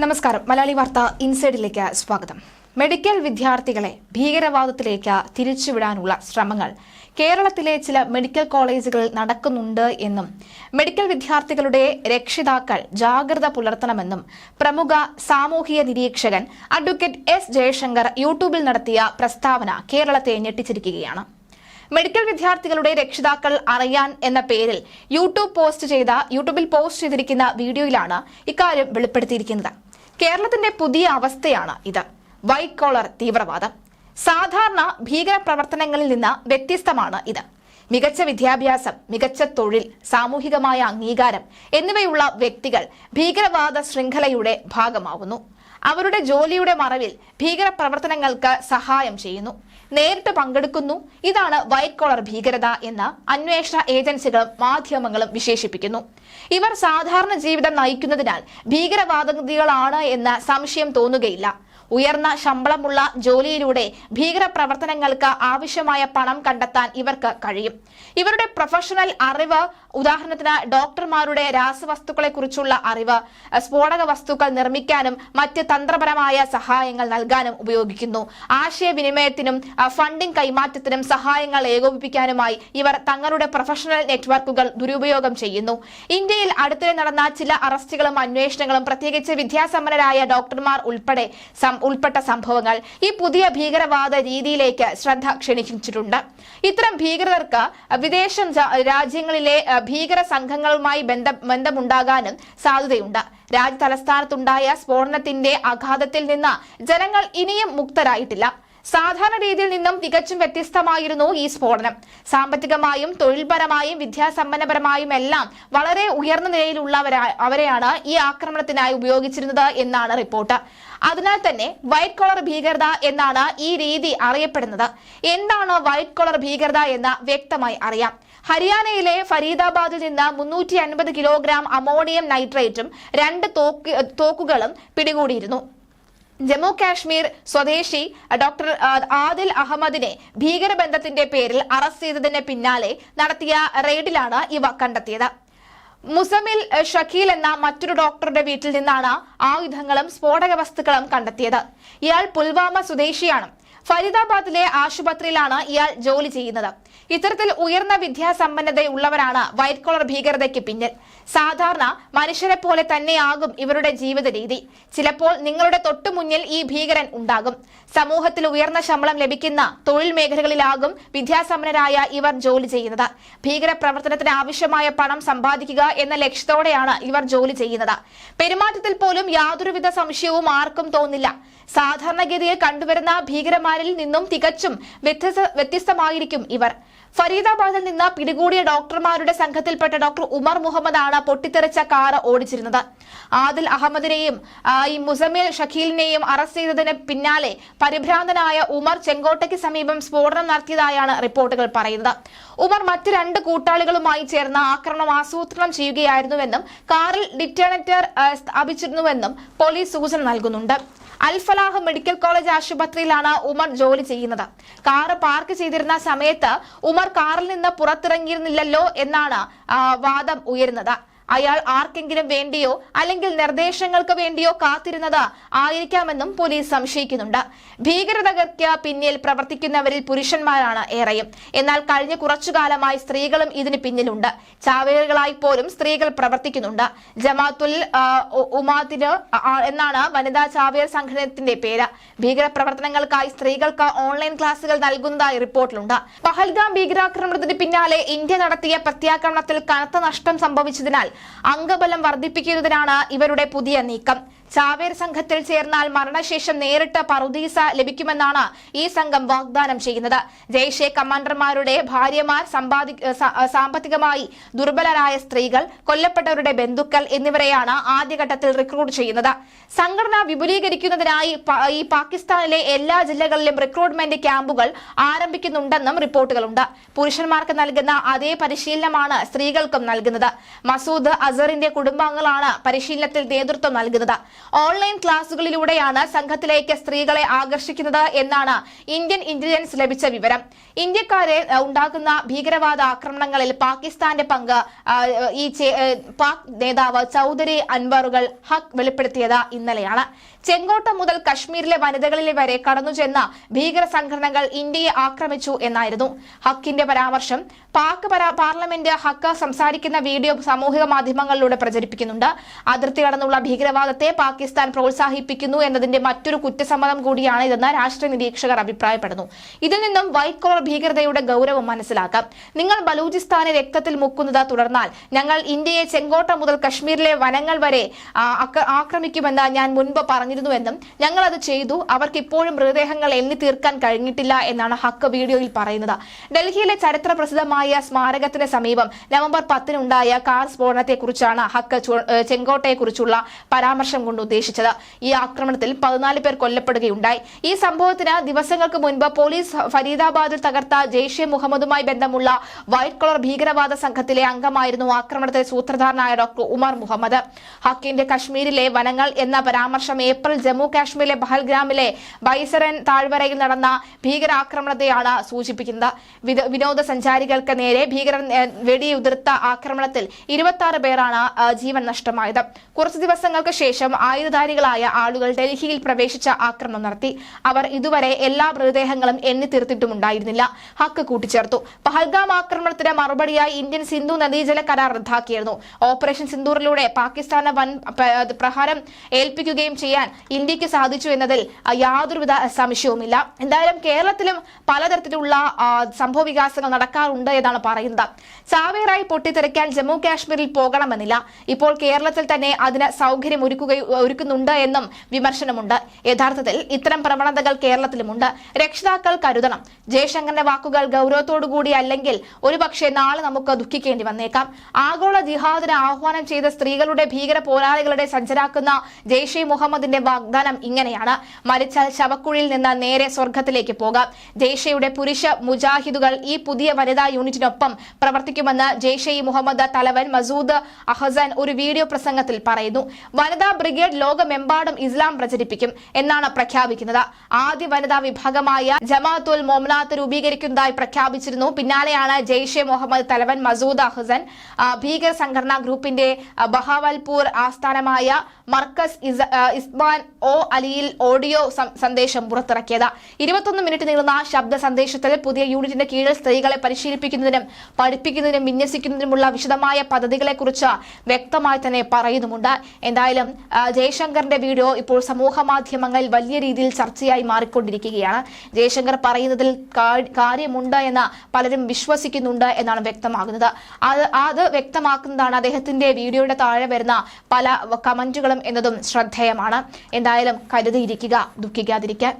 നമസ്കാരം. മലയാളി വാർത്ത ഇൻസൈഡിലേക്ക് സ്വാഗതം. മെഡിക്കൽ വിദ്യാർത്ഥികളെ ഭീകരവാദത്തിലേക്ക് തിരിച്ചുവിടാനുള്ള ശ്രമങ്ങൾ. കേരളത്തിലെ ചില മെഡിക്കൽ കോളേജുകളിൽ നടക്കുന്നുണ്ട് എന്നും മെഡിക്കൽ വിദ്യാർത്ഥികളുടെ രക്ഷിതാക്കൾ ജാഗ്രത പുലർത്തണമെന്നും പ്രമുഖ സാമൂഹിക നിരീക്ഷകൻ അഡ്വക്കേറ്റ് എസ് ജയശങ്കർ യൂട്യൂബിൽ നടത്തിയ പ്രസ്താവന കേരളത്തെ ഞെട്ടിച്ചിരിക്കുകയാണ്. മെഡിക്കൽ വിദ്യാർത്ഥികളുടെ രക്ഷിതാക്കൾ അറിയാൻ എന്ന പേരിൽ യൂട്യൂബ് പോസ്റ്റ് ചെയ്ത യൂട്യൂബിൽ പോസ്റ്റ് ചെയ്തിരിക്കുന്ന വീഡിയോയിലാണ് ഇക്കാര്യം വെളിപ്പെടുത്തിയിരിക്കുന്നത്. കേരളത്തിന്റെ പുതിയ അവസ്ഥയാണ് ഇത്. വൈറ്റ് കോളർ തീവ്രവാദം. സാധാരണ ഭീകര പ്രവർത്തനങ്ങളിൽ നിന്ന് വ്യത്യസ്തമാണ് ഇത്. മികച്ച വിദ്യാഭ്യാസം മികച്ച തൊഴിൽ സാമൂഹികമായ അംഗീകാരം എന്നിവയുള്ള വ്യക്തികൾ ഭീകരവാദ ശൃംഖലയുടെ ഭാഗമാവുന്നു. അവരുടെ ജോലിയുടെ മറവിൽ ഭീകരപ്രവർത്തനങ്ങൾക്ക് സഹായം ചെയ്യുന്നു. നേരിട്ട് പങ്കെടുക്കുന്നു. ഇതാണ് വൈറ്റ് കോളർ ഭീകരത എന്ന് അന്വേഷണ ഏജൻസികളും മാധ്യമങ്ങളും വിശേഷിപ്പിക്കുന്നു. ഇവർ സാധാരണ ജീവിതം നയിക്കുന്നതിനാൽ ഭീകരവാദികളാണ് എന്ന് സംശയം തോന്നുകയില്ല. ഉയർന്ന ശമ്പളമുള്ള ജോലിയിലൂടെ ഭീകരപ്രവർത്തനങ്ങൾക്ക് ആവശ്യമായ പണം കണ്ടെത്താൻ ഇവർക്ക് കഴിയും. ഇവരുടെ പ്രൊഫഷണൽ അറിവ് ഉദാഹരണത്തിന് ഡോക്ടർമാരുടെ രാസവസ്തുക്കളെ കുറിച്ചുള്ള അറിവ് സ്ഫോടക വസ്തുക്കൾ നിർമ്മിക്കാനും മറ്റ് തന്ത്രപരമായ സഹായങ്ങൾ നൽകാനും ഉപയോഗിക്കുന്നു. ആശയവിനിമയത്തിനും ഫണ്ടിംഗ് കൈമാറ്റത്തിനും സഹായങ്ങൾ ഏകോപിപ്പിക്കാനുമായി ഇവർ തങ്ങളുടെ പ്രൊഫഷണൽ നെറ്റ്വർക്കുകൾ ദുരുപയോഗം ചെയ്യുന്നു. ഇന്ത്യയിൽ അടുത്തിടെ നടന്ന ചില അറസ്റ്റുകളും അന്വേഷണങ്ങളും പ്രത്യേകിച്ച് വിദ്യാസമ്പന്നരായ ഡോക്ടർമാർ ഉൾപ്പെടെ ഉൾപ്പെട്ട സംഭവങ്ങൾ ഈ പുതിയ ഭീകരവാദ രീതിയിലേക്ക് ശ്രദ്ധ ക്ഷണിച്ചിട്ടുണ്ട്. ഇത്തരം ഭീകരർക്ക് വിദേശ രാജ്യങ്ങളിലെ ഭീകര സംഘങ്ങളുമായി ബന്ധം ബന്ധമുണ്ടാകാനും സാധ്യതയുണ്ട്. രാജ്യ തലസ്ഥാനത്തുണ്ടായ സ്ഫോടനത്തിന്റെ ആഘാതത്തിൽ നിന്ന് ജനങ്ങൾ ഇനിയും മുക്തരായിട്ടില്ല. സാധാരണ രീതിയിൽ നിന്നും തികച്ചും വ്യത്യസ്തമായിരുന്നു ഈ സ്ഫോടനം. സാമ്പത്തികമായും തൊഴിൽപരമായും വിദ്യാസമ്പന്നപരമായും എല്ലാം വളരെ ഉയർന്ന നിലയിലുള്ളവരാ അവരെയാണ് ഈ ആക്രമണത്തിനായി ഉപയോഗിച്ചിരുന്നത് എന്നാണ് റിപ്പോർട്ട്. അതിനാൽ തന്നെ വൈറ്റ് കോളർ ഭീകരത എന്നാണ് ഈ രീതി അറിയപ്പെടുന്നത്. എന്താണ് വൈറ്റ് കോളർ ഭീകരത എന്ന് വ്യക്തമായി അറിയാം. ഹരിയാനയിലെ ഫരീദാബാദിൽ നിന്ന് മുന്നൂറ്റി അൻപത് കിലോഗ്രാം അമോണിയം നൈട്രേറ്റും രണ്ട് തോക്കുകളും പിടികൂടിയിരുന്നു. ജമ്മു കാശ്മീർ സ്വദേശി ഡോക്ടർ ആദിൽ അഹമ്മദിനെ ഭീകരബന്ധത്തിന്റെ പേരിൽ അറസ്റ്റ് ചെയ്തതിന് പിന്നാലെ നടത്തിയ റെയ്ഡിലാണ് ഇവ കണ്ടെത്തിയത്. മുസമിൽ ഷക്കീൽ എന്ന മറ്റൊരു ഡോക്ടറുടെ വീട്ടിൽ നിന്നാണ് ആയുധങ്ങളും സ്ഫോടക വസ്തുക്കളും കണ്ടെത്തിയത്. ഇയാൾ പുൽവാമ സ്വദേശിയാണ്. ഫരീദാബാദിലെ ആശുപത്രിയിലാണ് ഇയാൾ ജോലി ചെയ്യുന്നത്. ഇത്തരത്തിൽ ഉയർന്ന വിദ്യാസമ്പന്നതയുള്ളവരാണ് വൈറ്റ് കോളർ ഭീകരതയ്ക്ക് പിന്നിൽ. സാധാരണ മനുഷ്യരെ പോലെ തന്നെയാകും ഇവരുടെ ജീവിത രീതി ചിലപ്പോൾ നിങ്ങളുടെ തൊട്ടുമുന്നിൽ ഈ ഭീകരൻ ഉണ്ടാകും. സമൂഹത്തിൽ ഉയർന്ന ശമ്പളം ലഭിക്കുന്ന തൊഴിൽ മേഖലകളിലാകും വിദ്യാസമ്പന്നരായ ഇവർ ജോലി ചെയ്യുന്നത്. ഭീകര പ്രവർത്തനത്തിന് ആവശ്യമായ പണം സമ്പാദിക്കുക എന്ന ലക്ഷ്യത്തോടെയാണ് ഇവർ ജോലി ചെയ്യുന്നത്. പെരുമാറ്റത്തിൽ പോലും യാതൊരുവിധ സംശയവും ആർക്കും തോന്നില്ല. സാധാരണഗതിയിൽ കണ്ടുവരുന്ന ഭീകരന്മാരിൽ നിന്നും തികച്ചും വ്യത്യസ്ത വ്യത്യസ്തമായിരിക്കും ഇവർ. ഫരീദാബാദിൽ നിന്ന് പിടികൂടിയ ഡോക്ടർമാരുടെ സംഘത്തിൽപ്പെട്ട ഡോക്ടർ ഉമർ മുഹമ്മദാണ് പൊട്ടിത്തെറിച്ച കാർ ഓടിച്ചിരുന്നത്. ആദിൽ അഹമ്മദിനെയും ഈ മുസമിൽ ഷഖീലിനെയും അറസ്റ്റ് ചെയ്തതിന് പിന്നാലെ പരിഭ്രാന്തനായ ഉമർ ചെങ്കോട്ടയ്ക്ക് സമീപം സ്ഫോടനം നടത്തിയതായാണ് റിപ്പോർട്ടുകൾ പറയുന്നത്. ഉമർ മറ്റ് രണ്ട് കൂട്ടാളികളുമായി ചേർന്ന് ആക്രമണം ആസൂത്രണം ചെയ്യുകയായിരുന്നുവെന്നും കാറിൽ ഡിറ്റണേറ്റർ ആ, സ്ഥാപിച്ചിരുന്നുവെന്നും പോലീസ് സൂചന നൽകുന്നുണ്ട്. അൽഫലാഹ് മെഡിക്കൽ കോളേജ് ആശുപത്രിയിലാണ് ഉമർ ജോലി ചെയ്യുന്നത്. കാറ് പാർക്ക് ചെയ്തിരുന്ന സമയത്ത് ഉമർ കാറിൽ നിന്ന് പുറത്തിറങ്ങിയിരുന്നില്ലല്ലോ എന്നാണ് വാദം ഉയരുന്നത്. അയാൾ ആർക്കെങ്കിലും വേണ്ടിയോ അല്ലെങ്കിൽ നിർദ്ദേശങ്ങൾക്ക് വേണ്ടിയോ കാത്തിരുന്നത് ആയിരിക്കാമെന്നും പോലീസ് സംശയിക്കുന്നുണ്ട്. ഭീകരതകർക്ക് പിന്നിൽ പ്രവർത്തിക്കുന്നവരിൽ പുരുഷന്മാരാണ് ഏറെയും. എന്നാൽ കഴിഞ്ഞ കുറച്ചുകാലമായി സ്ത്രീകളും ഇതിന് പിന്നിലുണ്ട്. ചാവേറുകളായി പോലും സ്ത്രീകൾ പ്രവർത്തിക്കുന്നുണ്ട്. ജമാത്തുൽ ഉമാത്തിന് എന്നാണ് വനിതാ ചാവേർ സംഘടനത്തിന്റെ പേര്. ഭീകരപ്രവർത്തനങ്ങൾക്കായി സ്ത്രീകൾക്ക് ഓൺലൈൻ ക്ലാസുകൾ നൽകുന്നതായി റിപ്പോർട്ടിലുണ്ട്. പഹൽഗാം ഭീകരാക്രമണത്തിന് പിന്നാലെ ഇന്ത്യ നടത്തിയ പ്രത്യാക്രമണത്തിൽ കനത്ത നഷ്ടം സംഭവിച്ചതിനാൽ അംഗബലം വർദ്ധിപ്പിക്കുന്നതിനാണ് ഇവരുടെ പുതിയ നീക്കം. ചാവേർ സംഘത്തിൽ ചേർന്നാൽ മരണശേഷം നേരിട്ട് പറുദീസ ലഭിക്കുമെന്നാണ് ഈ സംഘം വാഗ്ദാനം ചെയ്യുന്നത്. ജയ്ഷെ കമാൻഡർമാരുടെ ഭാര്യമാർ സാമ്പത്തികമായി ദുർബലരായ സ്ത്രീകൾ കൊല്ലപ്പെട്ടവരുടെ ബന്ധുക്കൾ എന്നിവരെയാണ് ആദ്യഘട്ടത്തിൽ റിക്രൂട്ട് ചെയ്യുന്നത്. സംഘടന വിപുലീകരിക്കുന്നതിനായി ഈ പാകിസ്ഥാനിലെ എല്ലാ ജില്ലകളിലും റിക്രൂട്ട്മെന്റ് ക്യാമ്പുകൾ ആരംഭിക്കുന്നുണ്ടെന്നും റിപ്പോർട്ടുകളുണ്ട്. പുരുഷന്മാർക്ക് നൽകുന്ന അതേ പരിശീലനമാണ് സ്ത്രീകൾക്കും നൽകുന്നത്. മസൂദ് അസറിന്റെ കുടുംബാംഗങ്ങളാണ് പരിശീലനത്തിൽ നേതൃത്വം നൽകുന്നത്. ഓൺലൈൻ ക്ലാസുകളിലൂടെയാണ് സംഘത്തിലേക്ക് സ്ത്രീകളെ ആകർഷിക്കുന്നത് എന്നാണ് ഇന്ത്യൻ ഇന്റലിജൻസ് ലഭിച്ച വിവരം. ഇന്ത്യക്കാരെ ഉണ്ടാക്കുന്ന ഭീകരവാദ ആക്രമണങ്ങളിൽ പാകിസ്ഥാന്റെ പങ്ക് ഈ പാക് നേതാവ് ചൌധരി അൻവറുകൾ ഹക്ക് വെളിപ്പെടുത്തിയത് ഇന്നലെയാണ്. ചെങ്കോട്ട മുതൽ കശ്മീരിലെ വനിതകളിലെ വരെ കടന്നുചെന്ന ഭീകര സംഘടനകൾ ഇന്ത്യയെ ആക്രമിച്ചു എന്നായിരുന്നു. ഹക്കിന്റെ പരാമർശം പാക് പാർലമെന്റ് ഹക്ക് സംസാരിക്കുന്ന വീഡിയോ സാമൂഹിക മാധ്യമങ്ങളിലൂടെ പ്രചരിപ്പിക്കുന്നുണ്ട്. അതിർത്തി കടന്നുള്ള ഭീകരവാദത്തെ പാകിസ്ഥാൻ പ്രോത്സാഹിപ്പിക്കുന്നു എന്നതിന്റെ മറ്റൊരു കുറ്റസമ്മതം കൂടിയാണ് ഇതെന്ന് രാഷ്ട്രീയ നിരീക്ഷകർ അഭിപ്രായപ്പെടുന്നു. ഇതിൽ നിന്നും വൈറ്റ് കോളർ ഭീകരതയുടെ ഗൗരവം മനസ്സിലാക്കാം. നിങ്ങൾ ബലൂചിസ്ഥാനെ രക്തത്തിൽ മുക്കുന്നത് തുടർന്നാൽ ഞങ്ങൾ ഇന്ത്യയെ ചെങ്കോട്ട മുതൽ കശ്മീരിലെ വനങ്ങൾ വരെ ആക്രമിക്കുമെന്ന് ഞാൻ മുൻപ് പറഞ്ഞിരുന്നുവെന്നും ഞങ്ങൾ അത് ചെയ്തു. അവർക്ക് ഇപ്പോഴും മൃതദേഹങ്ങൾ എണ്ണി തീർക്കാൻ കഴിഞ്ഞിട്ടില്ല എന്നാണ് ഹക്ക് വീഡിയോയിൽ പറയുന്നത്. ഡൽഹിയിലെ ചരിത്ര പ്രസിദ്ധമായ സ്മാരകത്തിന് സമീപം നവംബർ പത്തിനുണ്ടായ കാർ സ്ഫോടനത്തെക്കുറിച്ചാണ് ഹക്ക് ചെങ്കോട്ടയെക്കുറിച്ചുള്ള പരാമർശം കൊണ്ട് ഉദ്ദേശിച്ചത്. ഈ ആക്രമണത്തിൽ പതിനാല് പേർ കൊല്ലപ്പെടുകയുണ്ടായി. ഈ സംഭവത്തിന് ദിവസങ്ങൾക്ക് മുൻപ് പോലീസ് ഫരീദാബാദിൽ തകർത്ത ജെയ്ഷെ മുഹമ്മദുമായി ബന്ധമുള്ള വൈറ്റ് കളർ ഭീകരവാദ സംഘത്തിലെ അംഗമായിരുന്നു ആക്രമണത്തിൽ സൂത്രധാരനായ ഡോക്ടർ ഉമർ മുഹമ്മദ്. ഹക്കിന്റെ കശ്മീരിലെ വനങ്ങൾ എന്ന പരാമർശം ഏപ്രിൽ ജമ്മു കാശ്മീരിലെ ബഹൽഗ്രാമിലെ ബൈസറൻ താഴ്വരയിൽ നടന്ന ഭീകരാക്രമണത്തെയാണ് സൂചിപ്പിക്കുന്നത്. വിദ- വിനോദസഞ്ചാരികൾക്ക് നേരെ ഭീകരർ വെടിയുതിർത്ത ആക്രമണത്തിൽ ഇരുപത്തി പേരാണ് ജീവൻ നഷ്ടമായത്. കുറച്ചു ദിവസങ്ങൾക്ക് ശേഷം ആയുധധാരികളായ ആളുകൾ ഡൽഹിയിൽ പ്രവേശിച്ച ആക്രമണം നടത്തി. അവർ ഇതുവരെ എല്ലാ മൃതദേഹങ്ങളും എണ്ണി തീർത്തിട്ടുമുണ്ടായിരുന്നില്ല ഹക്ക് കൂട്ടിച്ചേർത്തു. പഹൽഗാം ആക്രമണത്തിന് മറുപടിയായി ഇന്ത്യൻ സിന്ധു നദീജല കരാർ റദ്ദാക്കിയിരുന്നു. ഓപ്പറേഷൻ സിന്ദൂറിലൂടെ പാകിസ്ഥാന് വൻ പ്രഹാരം ഏൽപ്പിക്കുകയും ചെയ്യാൻ ഇന്ത്യയ്ക്ക് സാധിച്ചു എന്നതിൽ യാതൊരുവിധ സംശയവുമില്ല. എന്തായാലും കേരളത്തിലും പലതരത്തിലുള്ള സംഭവ വികാസങ്ങൾ നടക്കാറുണ്ട് എന്നാണ് പറയുന്നത്. ചാവേറായി പൊട്ടിത്തെറിക്കാൻ ജമ്മു കാശ്മീരിൽ പോകണമെന്നില്ല. ഇപ്പോൾ കേരളത്തിൽ തന്നെ അതിന് സൗകര്യം ഒരുക്കുക ഒരുക്കുന്നുണ്ട് എന്നും വിമർശനമുണ്ട്. യഥാർത്ഥത്തിൽ ഇത്തരം പ്രവണതകൾ കേരളത്തിലുമുണ്ട്. രക്ഷിതാക്കൾ കരുതണം. ജയശങ്കറിന്റെ വാക്കുകൾ ഗൗരവത്തോടുകൂടി അല്ലെങ്കിൽ ഒരുപക്ഷെ നാളെ നമുക്ക് ദുഃഖിക്കേണ്ടി വന്നേക്കാം. ആഗോള ജിഹാദിന് ആഹ്വാനം ചെയ്ത സ്ത്രീകളുടെ ഭീകര പോരാളികളുടെ സഞ്ചരാക്കുന്ന ജെയ്ഷെ മുഹമ്മദിന്റെ വാഗ്ദാനം ഇങ്ങനെയാണ്. മരിച്ചാൽ ശവക്കുഴിയിൽ നിന്ന് നേരെ സ്വർഗത്തിലേക്ക് പോകാം. ജെയ്ഷയുടെ പുരുഷ മുജാഹിദുകൾ ഈ പുതിയ വനിതാ യൂണിറ്റിനൊപ്പം പ്രവർത്തിക്കുമെന്ന് ജെയ്ഷെ ഇ മുഹമ്മദ് തലവൻ മസൂദ് അഹസൻ ഒരു വീഡിയോ പ്രസംഗത്തിൽ പറയുന്നു. വനിതാ ബ്രിഗേഡ് ലോകമെമ്പാടും ഇസ്ലാം പ്രചരിപ്പിക്കും എന്നാണ് പ്രഖ്യാപിക്കുന്നത്. ആദ്യ വനിതാ വിഭാഗമായ ജമാഅത്തുൽ മോമനാത്ത് രൂപീകരിക്കുന്നതായി പ്രഖ്യാപിച്ചിരുന്നു. പിന്നാലെയാണ് ജെയ്ഷെ മുഹമ്മദ് തലവൻ മസൂദ് അഹസൻ ഭീകര സംഘടനാ ഗ്രൂപ്പിന്റെ ബഹാവൽപൂർ ആസ്ഥാനമായ മർക്കസ് ഇസ- ഇസ്മാൻ ഒ അലിയിൽ ഓഡിയോ സന്ദേശം പുറത്തിറക്കിയത്. ഇരുപത്തൊന്ന് മിനിറ്റ് നീളുന്ന ശബ്ദ സന്ദേശത്തിൽ പുതിയ യൂണിറ്റിന്റെ കീഴിൽ സ്ത്രീകളെ പരിശീലിപ്പിക്കുന്നതിനും പഠിപ്പിക്കുന്നതിനും വിന്യസിക്കുന്നതിനുമുള്ള വിശദമായ പദ്ധതികളെക്കുറിച്ച് വ്യക്തമായി തന്നെ പറയുന്നുമുണ്ട്. എന്തായാലും ജയശങ്കറിന്റെ വീഡിയോ ഇപ്പോൾ സമൂഹ മാധ്യമങ്ങളിൽ വലിയ രീതിയിൽ ചർച്ചയായി മാറിക്കൊണ്ടിരിക്കുകയാണ്. ജയശങ്കർ പറയുന്നതിൽ കാര്യമുണ്ട് എന്ന് പലരും വിശ്വസിക്കുന്നുണ്ട് എന്നാണ് വ്യക്തമാകുന്നത്. അത് അത് വ്യക്തമാക്കുന്നതാണ് അദ്ദേഹത്തിന്റെ വീഡിയോയുടെ താഴെ വരുന്ന പല കമന്റുകളും എന്നതും ശ്രദ്ധേയമാണ്. എന്തായാലും കരുതിയിരിക്കുക ദുഃഖിക്കാതിരിക്കാൻ.